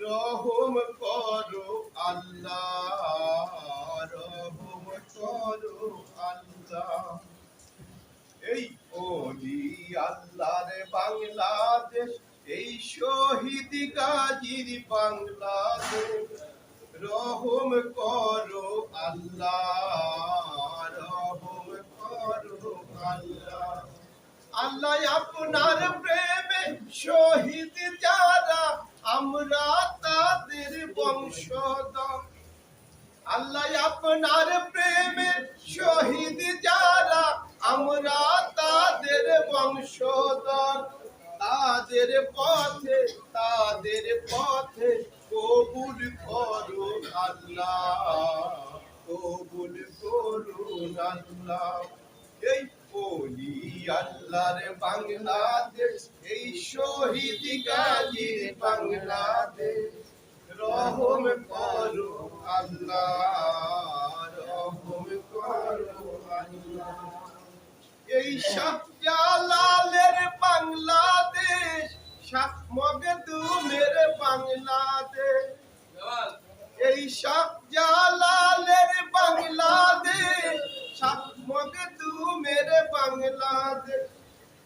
রহম করো আল্লাহ, রহম করো আল্লাহ। এই ওলি আল্লাহর বাংলাদেশ, এই শহীদ গাজীর বাংলাদেশ। রহম করো আল্লাহ, রহম করো আল্লাহ। আল্লাহ আপনার প্রেমে শহীদ যারা আমরা তাদের বংশধর। আল্লাহ আপনার প্রেমে শহীদ যারা, আমরা তাদের বংশধর। তাদের পথে তাদের পথে কবুল করো আল্লাহ, কবুল করুন আল্লাহ। এই বলি, আল্লাহর বাংলাদেশ, এই শহীদ গাজীর বাংলাদেশ। রহম করো আল্লাহ, রহম করো আল্লাহ। এই শাহজালালের বাংলাদেশ, শাহ মগদুমের বাংলাদেশ। এই শাহজালালের বাংলাদেশ।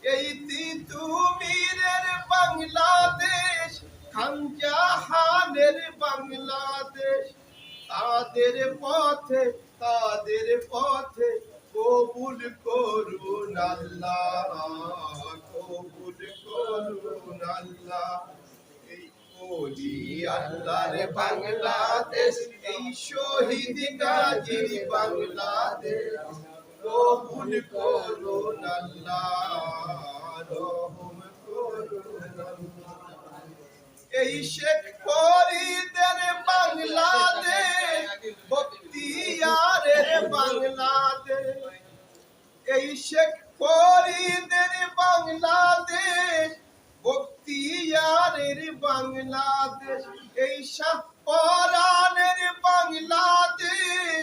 এই তিতুমিরের বাংলাদেশ খানজাহানের বাংলাদেশ। তাদের পথে তাদের পথে কবুল করুন আল্লাহ, কবুল করুন আল্লাহ। আল্লাহর বাংলাদেশ, এই শহীদ গাজীর বাংলাদেশ। এই শেখ ফরিদের বাংলাদেশ বক্তিয়ারের বাংলাদেশ এই শেখ ফরিদের বাংলাদেশ বক্তিয়ারের বাংলাদেশ এই শাহ পরাণের বাংলাদেশ